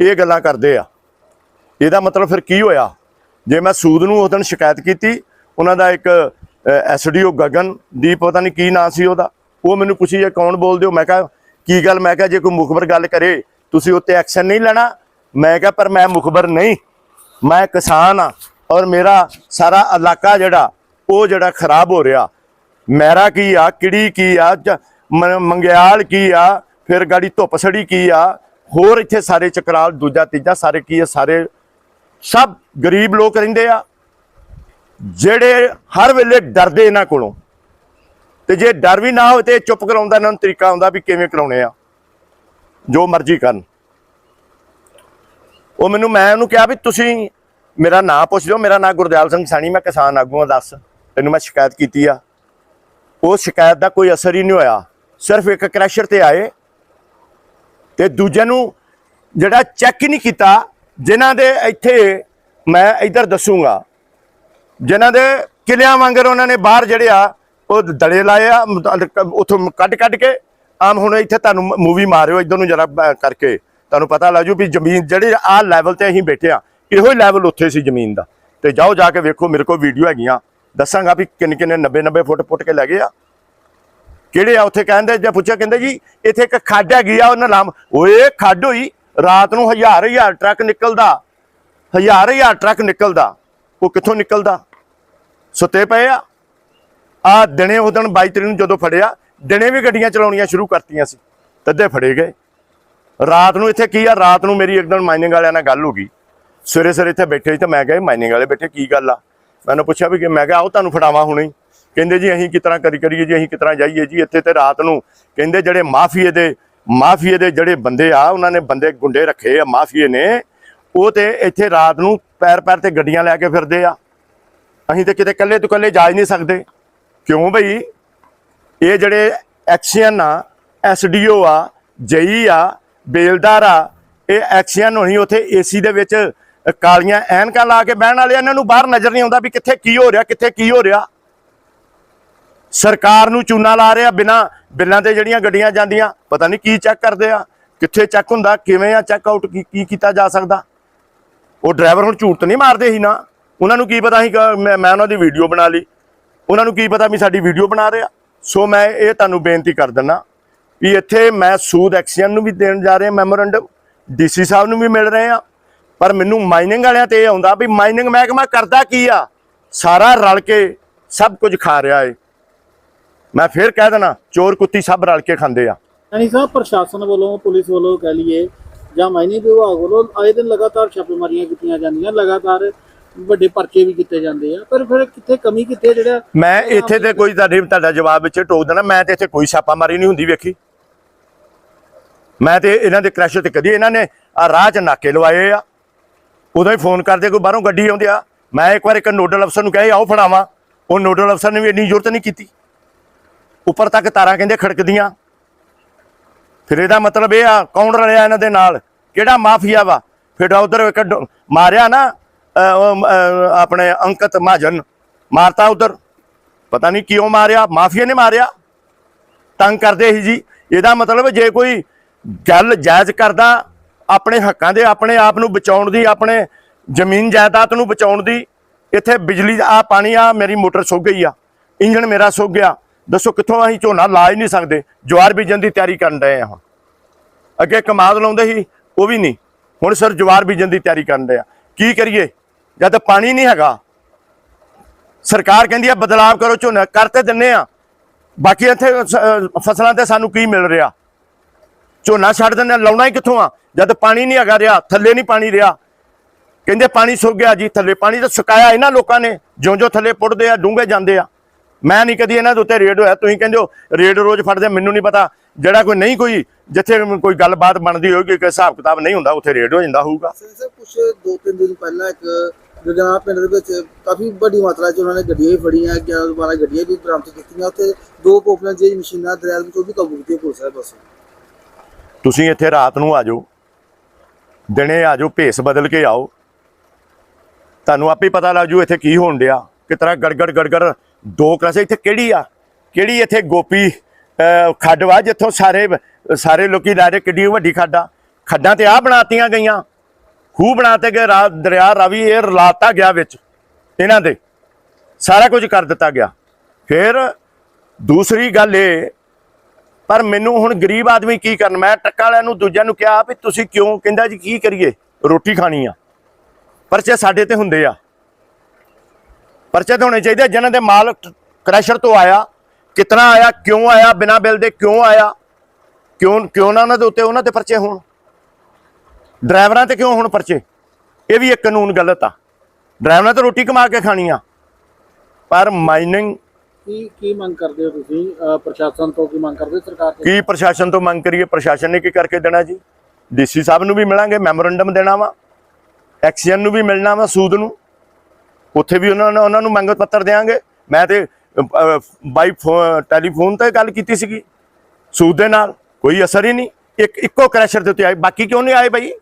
ਇਹ ਗੱਲਾਂ ਕਰਦੇ ਆ। ਇਹਦਾ ਮਤਲਬ ਫਿਰ ਕੀ ਹੋਇਆ? ਜੇ ਮੈਂ ਸੂਦ ਨੂੰ ਉਸ ਦਿਨ ਸ਼ਿਕਾਇਤ ਕੀਤੀ, ਉਹਨਾਂ ਦਾ ਇੱਕ ਐਸਡੀਓ ਗਗਨਦੀਪ ਪਤਾ ਨਹੀਂ ਕੀ ਨਾਂ ਸੀ ਉਹਦਾ, ਉਹ ਮੈਨੂੰ ਪੁੱਛੀ ਜੇ ਕੌਣ ਬੋਲਦੇ ਹੋ ਮੈਂ ਕਿਹਾ, ਕੀ ਗੱਲ? ਮੈਂ ਕਿਹਾ, ਜੇ ਕੋਈ ਮੁਖਬਰ ਗੱਲ ਕਰੇ, ਤੁਸੀਂ ਉੱਤੇ ਐਕਸ਼ਨ ਨਹੀਂ ਲੈਣਾ? ਮੈਂ ਕਿਹਾ, ਪਰ ਮੈਂ ਮੁਖਬਰ ਨਹੀਂ। ਮੈਂ ਕਿਸਾਨ ਆ ਔਰ ਮੇਰਾ ਸਾਰਾ ਇਲਾਕਾ ਜਿਹੜਾ, ਉਹ ਜਿਹੜਾ ਖਰਾਬ ਹੋ ਰਿਹਾ। ਮੈਰਾ ਕੀ ਆ? ਕਿੜੀ ਕੀ ਆ? ਮੰਗਿਆਲ ਕੀ ਆ? ਫਿਰ ਗਾੜੀ ਧੁੱਪ ਸੜੀ ਕੀ ਆ? ਹੋਰ ਇੱਥੇ ਸਾਰੇ ਚਕਰਾਲ, ਦੂਜਾ, ਤੀਜਾ, ਸਾਰੇ ਕੀ ਆ, ਸਾਰੇ ਸਭ ਗਰੀਬ ਲੋਕ ਰਹਿੰਦੇ ਆ। ਜਿਹੜੇ ਹਰ ਵੇਲੇ ਡਰਦੇ ਇਹਨਾਂ ਕੋਲੋਂ। ਤੇ ਜੇ ਡਰ ਵੀ ਨਾ ਹੋਵੇ ਤੇ ਇਹ ਚੁੱਪ ਕਰਾਉਂਦਾ, ਇਹਨਾਂ ਨੂੰ ਤਰੀਕਾ ਆਉਂਦਾ ਵੀ ਕਿਵੇਂ ਕਰਾਉਣੇ ਆ। ਜੋ ਮਰਜ਼ੀ ਕਰਨ। ਉਹ ਮੈਨੂੰ, ਮੈਂ ਉਹਨੂੰ ਕਿਹਾ ਵੀ ਤੁਸੀਂ ਮੇਰਾ ਨਾਂ ਪੁੱਛ ਲਿਓ, ਮੇਰਾ ਨਾਂ ਗੁਰਦਿਆਲ ਸਿੰਘ ਸਾਣੀ, ਮੈਂ ਕਿਸਾਨ ਆਗੂ ਆ, ਦੱਸ। ਤੈਨੂੰ ਮੈਂ ਸ਼ਿਕਾਇਤ ਕੀਤੀ ਆ। ਉਹ ਸ਼ਿਕਾਇਤ ਦਾ ਕੋਈ ਅਸਰ ਹੀ ਨਹੀਂ ਹੋਇਆ। ਸਿਰਫ ਇੱਕ ਕ੍ਰੈਸ਼ਰ ਤੇ ਆਏ। ਤੇ ਦੂਜਿਆਂ ਨੂੰ ਜਿਹੜਾ ਚੈੱਕ ਹੀ ਨਹੀਂ ਕੀਤਾ, ਜਿਨ੍ਹਾਂ ਦੇ ਇੱਥੇ ਮੈਂ ਇੱਧਰ ਦੱਸੂਗਾ। ਜਿਨ੍ਹਾਂ ਦੇ ਕਿਲਿਆਂ ਵਾਂਗਰ ਉਹਨਾਂ ਨੇ ਬਾਹਰ ਜਿਹੜੇ ਆ, ਉਹ ਦੜੇ ਲਾਏ ਆ ਉਥੋਂ ਕੱਢ ਕੱਢ ਕੇ, ਆਮ ਹੁਣ ਇੱਥੇ ਤੁਹਾਨੂੰ ਮੂਵੀ ਮਾਰਿਓ, ਇਧਰ ਨੂੰ ਜਰਾ ਕਰਕੇ। ਤੁਹਾਨੂੰ ਪਤਾ ਲੱਗ ਜੂ ਵੀ ਜ਼ਮੀਨ ਜਿਹੜੇ ਆ ਲੈਵਲ ਤੇ ਅਸੀਂ ਬੈਠੇ ਆ, ਇਹੋ ਹੀ ਲੈਵਲ ਉੱਥੇ ਸੀ ਜ਼ਮੀਨ ਦਾ। ਤੇ ਜਾਓ ਜਾ ਕੇ ਵੇਖੋ, ਮੇਰੇ ਕੋਲ ਵੀਡੀਓ ਹੈਗੀਆਂ। ਦੱਸਾਂਗਾ ਵੀ ਕਿੰਨੇ ਕਿੰਨੇ 90 90 ਫੁੱਟ ਪੁੱਟ ਕੇ ਲੈ ਗਏ ਆ। ਕਿਹੜੇ ਆ ਉੱਥੇ ਕਹਿੰਦੇ, ਜੇ ਪੁੱਛਿਆ ਕਹਿੰਦੇ ਜੀ, ਇੱਥੇ ਇੱਕ ਖੱਡ ਹੈਗੀ ਆ ਉਹਨਾਂ ਨਾਮ ਓਏ, ਖੱਡ ਹੋਈ, ਰਾਤ ਨੂੰ ਹਜ਼ਾਰ ਹਜ਼ਾਰ ਟਰੱਕ ਨਿਕਲਦਾ। ਹਜ਼ਾਰ ਹਜ਼ਾਰ ਟਰੱਕ ਨਿਕਲਦਾ। ਉਹ ਕਿੱਥੋਂ ਨਿਕਲਦਾ? ਸੁੱਤੇ ਪਏ ਆ। ਆ ਦਿਨੇ ਉਹ ਦਿਨ 22 ਤਰੀਕ ਨੂੰ ਜਦੋਂ ਫੜਿਆ, ਦਿਨੇ ਵੀ ਗੱਡੀਆਂ ਚਲਾਉਣੀਆਂ ਸ਼ੁਰੂ ਕਰਤੀਆਂ ਸੀ, ਤੱਦੇ ਫੜੇ ਗਏ। ਰਾਤ ਨੂੰ ਇੱਥੇ ਕੀ ਆ? ਰਾਤ ਨੂੰ ਮੇਰੀ ਇੱਕਦਮ ਮਾਈਨਿੰਗ ਵਾਲਿਆਂ ਨਾਲ ਗੱਲ ਹੋ ਗਈ। ਸਵੇਰੇ ਸਵੇਰੇ ਇੱਥੇ ਬੈਠੇ ਸੀ ਤਾਂ ਮੈਂ ਕਿਹਾ ਮਾਈਨਿੰਗ ਵਾਲੇ ਬੈਠੇ, ਕੀ ਗੱਲ ਆ? ਮੈਨੂੰ ਪੁੱਛਿਆ ਵੀ ਮੈਂ ਕਿਹਾ, ਆਓ, ਤੁਹਾਨੂੰ ਫੜਾਵਾਂ ਹੁਣੇ ਕਹਿੰਦੇ ਜੀ ਅਸੀਂ ਕਿਸ ਤਰ੍ਹਾਂ ਕਰੀ ਕਰੀਏ ਜੀ, ਅਸੀਂ ਕਿਸ ਤਰ੍ਹਾਂ ਜਾਈਏ ਜੀ, ਇੱਥੇ ਤੇ ਰਾਤ ਨੂੰ ਕਹਿੰਦੇ ਜਿਹੜੇ ਮਾਫੀਏ ਦੇ ਮਾਫੀਏ ਦੇ ਜਿਹੜੇ ਬੰਦੇ ਆ, ਉਹਨਾਂ ਨੇ ਬੰਦੇ ਗੁੰਡੇ ਰੱਖੇ ਆ, ਮਾਫੀਏ ਨੇ, ਉਹ ਤੇ ਇੱਥੇ ਰਾਤ ਨੂੰ ਪੈਰ ਪੈਰ ਤੇ ਗੱਡੀਆਂ ਲੈ ਕੇ ਫਿਰਦੇ ਆ। ਅਸੀਂ ਤੇ ਕਿਤੇ ਇਕੱਲੇ ਤੋਂ ਇਕੱਲੇ ਜਾ ਹੀ ਨਹੀਂ ਸਕਦੇ। ਕਿਉਂ ਬਈ? ਇਹ ਜਿਹੜੇ ਐਕਸ਼ਨ ਆ ਐਸਡੀਓ ਆ, ਜਈ ਆ, ਬੇਲਦਾਰ ਆ, ਇਹ ਐਕਸ਼ਨ ਹੋਣੀ ਉਥੇ ਏਸੀ ਦੇ ਵਿੱਚ ਕਾਲੀਆਂ ਐਨਕਾਂ ਲਾ ਕੇ ਬਹਿਣ ਵਾਲੇ ਇਹਨਾਂ ਨੂੰ ਬਾਹਰ ਨਜ਼ਰ ਨਹੀਂ ਆਉਂਦਾ ਵੀ ਕਿੱਥੇ ਕੀ ਹੋ ਰਿਹਾ, ਕਿੱਥੇ ਕੀ ਹੋ ਰਿਹਾ। ਸਰਕਾਰ ਨੂੰ ਚੂਨਾ ਲਾ ਰਿਹਾ ਬਿਨਾ ਬਿੱਲਾਂ ਤੇ ਜਿਹੜੀਆਂ ਗੱਡੀਆਂ ਜਾਂਦੀਆਂ, ਪਤਾ ਨਹੀਂ ਕੀ ਚੈੱਕ ਕਰਦੇ ਆ, ਕਿੱਥੇ ਚੈੱਕ ਹੁੰਦਾ, ਕਿਵੇਂ ਆ ਚੈੱਕ ਆਊਟ ਕੀ ਕੀ ਕੀਤਾ ਜਾ ਸਕਦਾ। ਉਹ ਡਰਾਈਵਰ ਹੁਣ ਝੂਠ ਤਾਂ ਨਹੀਂ ਮਾਰਦੇ ਸੀ ਨਾ। ਉਹਨਾਂ ਨੂੰ ਕੀ ਪਤਾ ਸੀ ਮੈਂ ਮੈਂ ਉਹਨਾਂ ਦੀ ਵੀਡੀਓ ਬਣਾ ਲਈ। ਉਹਨਾਂ ਨੂੰ ਕੀ ਪਤਾ ਵੀ ਸਾਡੀ ਵੀਡੀਓ ਬਣਾ ਰਿਹਾ ਸੋ ਮੈਂ ਇਹ ਤੁਹਾਨੂੰ ਬੇਨਤੀ ਕਰ ਦਿੰਦਾ ਵੀ ਇੱਥੇ ਮੈਂ ਸੂਦ ਐਕਸ਼ਨ ਨੂੰ ਵੀ ਦੇਣ ਜਾ ਰਿਹਾ ਮੈਮੋਰੰਡਮ ਡੀਸੀ ਸਾਹਿਬ ਨੂੰ ਵੀ ਮਿਲ ਰਹੇ ਆ। ਪਰ ਮੈਨੂੰ ਮਾਈਨਿੰਗ ਵਾਲਿਆਂ ਤੇ ਇਹ ਆਉਂਦਾ ਵੀ ਮਾਈਨਿੰਗ ਮਹਿਕਮਾ ਕਰਦਾ ਕੀ ਆ? ਸਾਰਾ ਰਲ ਕੇ ਸਭ ਕੁਝ ਖਾ ਰਿਹਾ ਏ। ਮੈਂ ਫੇਰ ਕਹਿ ਦੇਣਾ ਚੋਰ ਕੁੱਤੀ ਸਭ ਰਲ ਕੇ ਖਾਂਦੇ ਆ। ਯਾਨੀ ਸਾਹਿਬ ਪ੍ਰਸ਼ਾਸਨ ਵੱਲੋਂ ਪੁਲਿਸ ਵੱਲੋਂ ਕਹਿ ਲਈਏ ਜਾਂ ਮਾਈਨਿੰਗ ਵਿਭਾਗ ਵੱਲੋਂ ਆਏ ਦਿਨ ਲਗਾਤਾਰ ਛਾਪੇਮਾਰੀਆਂ ਕੀਤੀਆਂ ਜਾਂਦੀਆਂ ਲਗਾਤਾਰ ਵੱਡੇ ਪਰਚੇ ਵੀ ਕੀਤੇ ਜਾਂਦੇ ਆ। ਪਰ ਫਿਰ ਕਿੱਥੇ ਕਮੀ ਕਿੱਥੇ ਜਿਹੜਾ ਮੈਂ ਇੱਥੇ ਤੇ ਕੋਈ ਤੁਹਾਡੇ ਤੁਹਾਡਾ ਜਵਾਬ ਵਿੱਚ ਟੋਕ ਦੇਣਾ ਮੈਂ ਤੇ ਇੱਥੇ ਕੋਈ ਛਾਪਾਮਾਰੀ ਨਹੀਂ ਹੁੰਦੀ ਵੇਖੀ। ਮੈਂ ਤੇ ਇਹਨਾਂ ਦੇ ਕ੍ਰੈਸ਼ ਤੇ ਕਦੀ ਇਹਨਾਂ ਨੇ ਆ ਰਾਹ 'ਚ ਨਾਕੇ ਲਵਾਏ ਆ। ਉਦੋਂ ਹੀ ਫੋਨ ਕਰਦੇ ਕੋਈ ਬਾਹਰੋਂ ਗੱਡੀ ਆਉਂਦੀ ਆ। ਮੈਂ ਇੱਕ ਵਾਰ ਇੱਕ ਨੋਡਲ ਅਫਸਰ ਨੂੰ ਕਿਹਾ ਆਓ ਫੜਾਵਾਂ। ਉਹ ਨੋਡਲ ਅਫਸਰ ਨੇ ਵੀ ਇੰਨੀ ਜ਼ਰੂਰਤ ਨਹੀਂ ਕੀਤੀ। ਉੱਪਰ ਤੱਕ ਤਾਰਾਂ ਕਹਿੰਦੇ ਖੜਕਦੀਆਂ। ਫਿਰ ਇਹਦਾ ਮਤਲਬ ਇਹ ਆ, ਕੌਣ ਰਲਿਆ ਇਹਨਾਂ ਦੇ ਨਾਲ? ਕਿਹੜਾ ਮਾਫੀਆ ਵਾ? ਫਿਰ ਉਧਰ ਇੱਕ ਡ- ਮਾਰਿਆ ਨਾ ਆਪਣੇ ਅੰਕਤ ਮਹਾਜਨ। ਮਾਰਤਾ ਉਧਰ। ਪਤਾ ਨਹੀਂ ਕਿਉਂ ਮਾਰਿਆ? ਮਾਫੀਆ ਨੇ ਮਾਰਿਆ। ਤੰਗ ਕਰਦੇ ਸੀ ਜੀ। ਇਹਦਾ ਮਤਲਬ ਜੇ ਕੋਈ ਗੱਲ ਜਾਇਜ਼ ਕਰਦਾ, ਆਪਣੇ ਹੱਕਾਂ ਦੇ, ਆਪਣੇ ਆਪ ਨੂੰ ਬਚਾਉਣ ਦੀ, ਆਪਣੇ ਜ਼ਮੀਨ ਜਾਇਦਾਦ ਨੂੰ ਬਚਾਉਣ ਦੀ, ਇੱਥੇ ਬਿਜਲੀ ਆ, ਪਾਣੀ ਆ, ਮੇਰੀ ਮੋਟਰ ਸੁੱਕ ਗਈ ਆ। ਇੰਜਣ ਮੇਰਾ ਸੁੱਕ ਗਿਆ। ਦੱਸੋ ਕਿੱਥੋਂ ਅਸੀਂ ਝੋਨਾ ਲਾ ਹੀ ਨਹੀਂ ਸਕਦੇ ਜਵਾਰ ਬੀਜਣ ਦੀ ਤਿਆਰੀ ਕਰਨ ਰਹੇ ਆ ਹੁਣ। ਅੱਗੇ ਕਮਾਦ ਲਾਉਂਦੇ ਸੀ ਉਹ ਵੀ ਨਹੀਂ। ਹੁਣ ਸਰ ਜਵਾਰ ਬੀਜਣ ਦੀ ਤਿਆਰੀ ਕਰਨ ਰਹੇ ਆ। ਕੀ ਕਰੀਏ? ਜਦ ਪਾਣੀ ਨਹੀਂ ਹੈਗਾ। ਸਰਕਾਰ ਕਹਿੰਦੀ ਆ ਬਦਲਾਵ ਕਰੋ ਝੋਨਾ ਕਰਤੇ ਦਿੰਨੇ ਆ। ਬਾਕੀ ਇੱਥੇ ਫਸਲਾਂ ਤੇ ਸਾਨੂੰ ਕੀ ਮਿਲ ਰਿਹਾ? ਝੋਨਾ ਛੱਡ ਦਿੰਦੇ ਆ, ਲਾਉਣਾ ਹੀ ਕਿੱਥੋਂ ਆ? ਜਦ ਪਾਣੀ ਨਹੀਂ ਹੈਗਾ ਰਿਹਾ ਥੱਲੇ ਨਹੀਂ ਪਾਣੀ ਰਿਹਾ। ਕਹਿੰਦੇ ਪਾਣੀ ਸੁੱਕ ਗਿਆ ਜੀ ਥੱਲੇ ਪਾਣੀ ਤਾਂ ਸੁਕਾਇਆ ਇਹਨਾਂ ਲੋਕਾਂ ਨੇ। ਜਿਉਂ-ਜਿਉਂ ਥੱਲੇ ਪੁੱਟਦੇ ਆ ਡੂੰਘੇ ਜਾਂਦੇ ਆ। ਮੈਂ ਨਹੀਂ ਕਦੀ ਇਹਨਾਂ ਦੇ ਉੱਤੇ ਰੇਡ ਹੋਇਆ। ਤੁਸੀਂ ਕਹਿੰਦੇ ਹੋ ਰੇਡ ਰੋਜ਼ ਫੜਦੇ ਮੈਨੂੰ ਨਹੀਂ ਪਤਾ। ਜਿਹੜਾ ਕੋਈ ਨਹੀਂ ਕੋਈ ਜਿੱਥੇ ਕੋਈ ਗੱਲਬਾਤ ਬਣਦੀ ਹੋਏਗੀ ਕਿ ਹਿਸਾਬ ਕਿਤਾਬ ਨਹੀਂ ਹੁੰਦਾ ਉੱਥੇ ਰੇਡ ਹੋ ਜਾਂਦਾ ਹੋਊਗਾ। ਸਰ ਕੁਝ ਦੋ ਤਿੰਨ ਦਿਨ ਪਹਿਲਾਂ ਇੱਕ ਗਗਨਾ ਪਿੰਡ ਦੇ ਵਿੱਚ ਕਾਫੀ ਵੱਡੀ ਮਾਤਰਾ 'ਚ ਉਹਨਾਂ ਨੇ ਗੱਡੀਆਂ ਵੀ ਫੜੀਆਂ 11 12 ਗੱਡੀਆਂ ਵੀ ਬਰਾਮਦ ਕੀਤੀਆਂ। ਉੱਥੇ ਦੋ ਪੋਪੂਲਰ ਜਿਹੜੀ ਮਸ਼ੀਨਾਂ ਦਰਿਆ ਵਿੱਚ ਉਹ ਵੀ ਕਾਬੂ ਕੀਤੀਆਂ ਪੁਲਿਸ ਨੇ ਬਸ ਤੁਸੀਂ ਇੱਥੇ ਰਾਤ ਨੂੰ ਆ ਜਾਓ। ਦਿਨੇ ਆ ਜਾਓ ਭੇਸ ਬਦਲ ਕੇ ਆਓ। ਤੁਹਾਨੂੰ ਆਪੇ ਪਤਾ ਲੱਗ ਜੂ ਇੱਥੇ ਕੀ ਹੋਣ ਡਿਆ। ਕਿ ਤਰ੍ਹਾਂ ਗੜਗੜ ਗੜਗੜ ਦੋ ਕਲਾਸੇ, ਇੱਥੇ ਕਿਹੜੀ ਆ? ਕਿਹੜੀ ਇੱਥੇ ਗੋਪੀ ਖੱਡ ਵਾ, ਜਿੱਥੋਂ ਸਾਰੇ ਸਾਰੇ ਲੋਕੀ ਲੈ ਰਹੇ, ਕਿੱਡੀ ਵੱਡੀ ਖੱਡ ਆ। ਖੱਡਾਂ ਤੇ ਆ ਬਣਾਤੀਆਂ ਗਈਆਂ। ਖੂਹ ਬਣਾਤੇ ਗਏ, ਰਾ, ਦਰਿਆ, ਰਾਵੀ, ਇਹ ਰਲਾਤਾ ਗਿਆ ਵਿੱਚ, ਇਹਨਾਂ ਦੇ। ਸਾਰਾ ਕੁਝ ਕਰ ਦਿੱਤਾ ਗਿਆ। ਫਿਰ ਦੂਸਰੀ ਗੱਲ ਇਹ, ਪਰ ਮੈਨੂੰ ਹੁਣ ਗਰੀਬ ਆਦਮੀ ਕੀ ਕਰਨ? ਮੈਂ ਟੱਕਾ ਵਾਲਿਆਂ ਨੂੰ, ਦੂਜਿਆਂ ਨੂੰ ਕਿਹਾ ਵੀ ਤੁਸੀਂ ਕਿਉਂ? ਕਹਿੰਦਾ ਜੀ, ਕੀ ਕਰੀਏ? ਰੋਟੀ ਖਾਣੀ ਆ। ਪਰਚੇ ਸਾਡੇ ਤੇ ਹੁੰਦੇ ਆ। ਪਰਚੇ ਤਾਂ ਹੋਣੇ ਚਾਹੀਦੇ ਜਿਨ੍ਹਾਂ ਦੇ ਮਾਲ ਕ੍ਰੈਸ਼ਰ ਤੋਂ ਆਇਆ। ਕਿਤਨਾ ਆਇਆ ਕਿਉਂ ਆਇਆ ਬਿਨਾਂ ਬਿੱਲ ਦੇ ਕਿਉਂ ਆਇਆ? ਕਿਉਂ ਕਿਉਂ ਨਾ ਉਹਨਾਂ ਦੇ ਉੱਤੇ ਉਹਨਾਂ ਤੇ ਪਰਚੇ ਹੋਣ? ਡਰਾਈਵਰਾਂ ਤੇ ਕਿਉਂ ਹੋਣ ਪਰਚੇ? ਇਹ ਵੀ ਇੱਕ ਕਾਨੂੰਨ ਗਲਤ ਆ। ਡਰਾਈਵਰਾਂ ਤੇ ਰੋਟੀ ਕਮਾ ਕੇ ਖਾਣੀ ਆ ਪਰ ਮਾਈਨਿੰਗ ਕੀ ਕੀ ਮੰਗ ਕਰਦੇ ਹੋ ਤੁਸੀਂ? ਪ੍ਰਸ਼ਾਸਨ ਤੋਂ ਕੀ ਮੰਗ ਕਰਦੇ ਸਰਕਾਰ ਤੋਂ? ਕੀ ਪ੍ਰਸ਼ਾਸਨ ਤੋਂ ਮੰਗ ਕਰੀਏ? ਪ੍ਰਸ਼ਾਸਨ ਨੇ ਕੀ ਕਰਕੇ ਦੇਣਾ ਜੀ? ਡੀਸੀ ਸਾਹਿਬ ਨੂੰ ਵੀ ਮਿਲਾਂਗੇ ਮੈਮੋਰੰਡਮ ਦੇਣਾ ਵਾ। ਐਕਸੀਅਨ ਨੂੰ ਵੀ ਮਿਲਣਾ ਵਾ ਸੂਦ ਨੂੰ। ਉੱਥੇ ਵੀ ਉਹਨਾਂ ਨੂੰ ਉਹਨਾਂ ਨੂੰ ਮੰਗ ਪੱਤਰ ਦੇਾਂਗੇ ਮੈਂ ਤੇ ਬਾਈ ਫੋ- ਟੈਲੀਫੋਨ ਤੇ ਗੱਲ ਕੀਤੀ ਸੀਗੀ। ਸੂਦ ਦੇ ਨਾਲ, ਕੋਈ ਅਸਰ ਹੀ ਨਹੀਂ। ਇੱਕ ਇੱਕੋ ਕ੍ਰੈਸ਼ਰ ਦੇ ਉੱਤੇ ਆਏ। ਬਾਕੀ ਕਿਉਂ ਨਹੀਂ ਆਏ ਬਾਈ?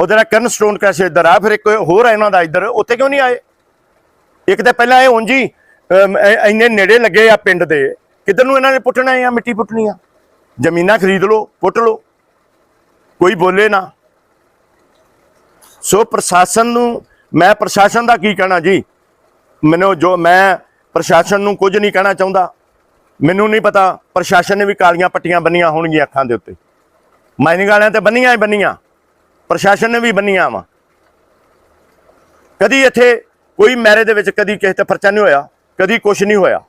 ਉਹਦੇ ਨਾਲ ਕਰਨ ਸਟੋਨ ਕ੍ਰੈਸ਼ਰ ਇੱਧਰ ਆ, ਫਿਰ ਇੱਕ ਹੋਰ ਆ ਇਹਨਾਂ ਦਾ ਇੱਧਰ। ਉੱਥੇ ਕਿਉਂ ਨਹੀਂ ਆਏ? ਇੱਕ ਤਾਂ ਪਹਿਲਾਂ ਇਹ ਉਂਝ ਹੀ ਇੰਨੇ ਨੇੜੇ ਲੱਗੇ ਆ ਪਿੰਡ ਦੇ। ਕਿੱਧਰ ਨੂੰ ਇਹਨਾਂ ਨੇ ਪੁੱਟਣਾ ਆ, ਮਿੱਟੀ ਪੁੱਟਣੀ ਆ? ਜ਼ਮੀਨਾਂ ਖਰੀਦ ਲਓ, ਪੁੱਟ ਲਓ। ਕੋਈ ਬੋਲੇ ਨਾ। ਸੋ ਪ੍ਰਸ਼ਾਸਨ ਨੂੰ ਮੈਂ ਪ੍ਰਸ਼ਾਸਨ ਦਾ ਕੀ ਕਹਿਣਾ ਜੀ? ਮੈਨੂੰ ਜੋ ਮੈਂ ਪ੍ਰਸ਼ਾਸਨ ਨੂੰ ਕੁਝ ਨਹੀਂ ਕਹਿਣਾ ਚਾਹੁੰਦਾ। ਮੈਨੂੰ ਨਹੀਂ ਪਤਾ ਪ੍ਰਸ਼ਾਸਨ ਨੇ ਵੀ ਕਾਲੀਆਂ ਪੱਟੀਆਂ ਬੰਨੀਆਂ ਹੋਣਗੀਆਂ ਅੱਖਾਂ ਦੇ ਉੱਤੇ। ਮਾਈਨਿੰਗ ਵਾਲਿਆਂ ਤੇ ਬੰਨੀਆਂ ਹੀ ਬੰਨੀਆਂ। ਪ੍ਰਸ਼ਾਸਨ ਨੇ ਵੀ ਬੰਨੀਆਂ ਵਾ। ਕਦੀ ਇੱਥੇ ਕੋਈ ਮੈਰੇ ਦੇ ਵਿੱਚ ਕਦੀ ਕਿਸੇ ਤੇ ਪਰਚਾ ਨਹੀਂ ਹੋਇਆ, ਕਦੀ ਕੁਝ ਨਹੀਂ ਹੋਇਆ।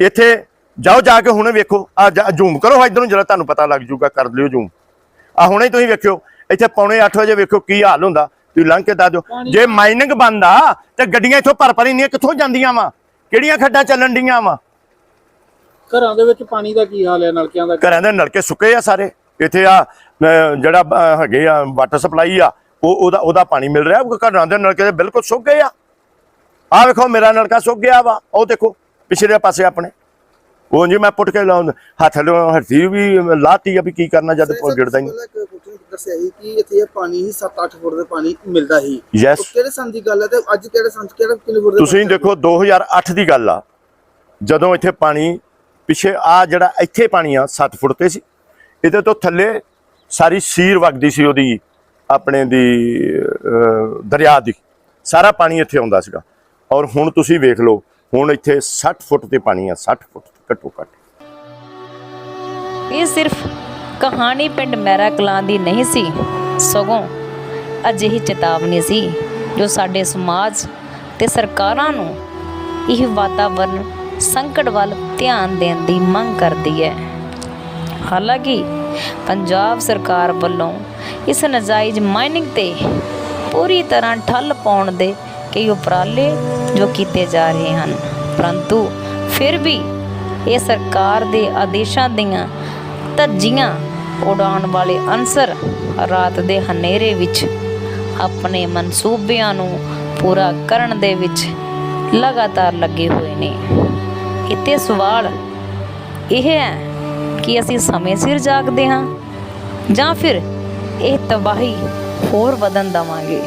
ਇੱਥੇ ਜਾਓ ਜਾ ਕੇ ਹੁਣੇ ਵੇਖੋ। ਆ ਜ਼ੂਮ ਕਰੋ ਇਧਰੋਂ ਜਿਹੜਾ ਤੁਹਾਨੂੰ ਪਤਾ ਲੱਗ ਜੂਗਾ ਕਰ ਲਿਓ ਜ਼ੂਮ। ਆ ਹੁਣੇ ਤੁਸੀਂ ਵੇਖਿਓ, ਇੱਥੇ ਪੌਣੇ 8 ਵਜੇ ਵੇਖੋ ਕੀ ਹਾਲ ਹੁੰਦਾ। ਤੁਸੀਂ ਲੰਘ ਕੇ ਦੱਸ ਦਿਓ। ਜੇ ਮਾਈਨਿੰਗ ਬੰਦ ਆ ਤੇ ਗੱਡੀਆਂ ਇੱਥੋਂ ਭਰ ਭਰ ਇੰਨੀਆਂ ਕਿੱਥੋਂ ਜਾਂਦੀਆਂ ਵਾ? ਕਿਹੜੀਆਂ ਖੱਡਾਂ ਚੱਲਣ ਡੀਆਂ ਵਾ? ਘਰਾਂ ਦੇ ਵਿੱਚ ਪਾਣੀ ਦਾ ਕੀ ਹਾਲ ਹੈ ਨਲਕਿਆਂ ਦਾ ਘਰਾਂ ਦੇ ਨਲਕੇ ਸੁੱਕੇ ਆ ਸਾਰੇ। ਇੱਥੇ ਆ ਜਿਹੜਾ ਹੈਗੇ ਆ ਵਾਟਰ ਸਪਲਾਈ ਆ ਉਹ ਉਹਦਾ ਉਹਦਾ ਪਾਣੀ ਮਿਲ ਰਿਹਾ ਉਹ ਘਰਾਂ ਦੇ ਨਲਕੇ ਦੇ ਬਿਲਕੁਲ ਸੁੱਕ ਗਏ ਆ। ਆ ਵੇਖੋ ਮੇਰਾ ਨਲਕਾ ਸੁੱਕ ਗਿਆ ਵਾ। ਉਹ ਦੇਖੋ ਪਿਛਲੇ ਪਾਸੇ ਆਪਣੇ। ਉਹ ਜੀ ਮੈਂ ਪੁੱਟ ਕੇ ਲਾਉਂ ਹੱਥ ਲੋ ਹੱਥੀ ਵੀ ਲਾਤੀ ਆ ਵੀ ਕੀ ਕਰਨਾ ਜਦ ਪੁੱਟ ਗਿਰਦਾ ਹੀ ਦੱਸਿਆ ਸੀ ਕਿ ਇੱਥੇ ਇਹ ਪਾਣੀ ਹੀ 7-8 ਫੁੱਟ ਦੇ ਪਾਣੀ ਮਿਲਦਾ ਸੀ। ਯੈਸ ਉਹ ਕਿਹੜੇ ਸੰਨ ਦੀ ਗੱਲ ਹੈ ਤੇ ਅੱਜ ਕਿਹੜੇ 'ਚ ਕਿਹੜੇ ਕਿੰਨੇ ਫੁੱਟ ਦੇ ਤੁਸੀਂ ਪਾਣੀ ਦੇਖੋ 2008 ਦੀ ਗੱਲ ਆ। ਜਦੋਂ ਇੱਥੇ ਪਾਣੀ ਪਿੱਛੇ ਆ ਜਿਹੜਾ ਇੱਥੇ ਪਾਣੀ ਆ 7 ਫੁੱਟ ਤੇ ਸੀ। ਇਹਦੇ ਤੋਂ ਥੱਲੇ ਸਾਰੀ ਸੀਰ ਵਗਦੀ ਸੀ ਉਹਦੀ ਆਪਣੇ ਦੀ ਅਹ, ਦਰਿਆ ਦੀ। ਸਾਰਾ ਪਾਣੀ ਇੱਥੇ ਆਉਂਦਾ ਸੀਗਾ। ਔਰ ਹੁਣ ਤੁਸੀਂ ਵੇਖ ਲਓ ਹੁਣ ਇੱਥੇ 60 ਫੁੱਟ ਤੇ ਪਾਣੀ ਆ 60 ਫੁੱਟ ਘੱਟੋ ਘੱਟ। ਇਹ ਸਿਰਫ ਕਹਾਣੀ ਪਿੰਡ ਮੈਰਾ ਕਲਾਂ ਦੀ ਨਹੀਂ ਸੀ, ਸਗੋਂ ਅਜਿਹੀ ਚੇਤਾਵਨੀ ਸੀ, ਜੋ ਸਾਡੇ ਸਮਾਜ ਤੇ ਸਰਕਾਰਾਂ ਨੂੰ ਇਹ ਵਾਤਾਵਰਨ ਸੰਕਟ ਵੱਲ ਧਿਆਨ ਦੇਣ ਦੀ ਮੰਗ ਕਰਦੀ ਹੈ। ਹਾਲਾਂਕਿ ਪੰਜਾਬ ਸਰਕਾਰ ਵੱਲੋਂ ਇਸ ਨਜਾਇਜ਼ ਮਾਈਨਿੰਗ ਤੇ ਪੂਰੀ ਤਰ੍ਹਾਂ ਠੱਲ ਪਾਉਣ ਦੇ ਕਈ ਉਪਰਾਲੇ ਜੋ ਕੀਤੇ ਜਾ ਰਹੇ ਹਨ, ਪਰੰਤੂ ਫਿਰ ਵੀ ਇਹ ਸਰਕਾਰ ਦੇ ਆਦੇਸ਼ਾਂ ਦੀਆਂ ਧੱਜੀਆਂ ਉਡਾਉਣ ਵਾਲੇ ਅਨਸਰ ਰਾਤ ਦੇ ਹਨੇਰੇ ਵਿੱਚ ਆਪਣੇ ਮਨਸੂਬਿਆਂ ਨੂੰ ਪੂਰਾ ਕਰਨ ਦੇ ਵਿੱਚ ਲਗਾਤਾਰ ਲੱਗੇ ਹੋਏ ਨੇ। ਇੱਥੇ ਸਵਾਲ ਇਹ ਹੈ ਕਿ ਅਸੀਂ ਸਮੇਂ ਸਿਰ ਜਾਗਦੇ ਹਾਂ ਜਾਂ ਫਿਰ ਇਹ ਤਬਾਹੀ ਹੋਰ ਵਧਣ ਦੇਵਾਂਗੇ।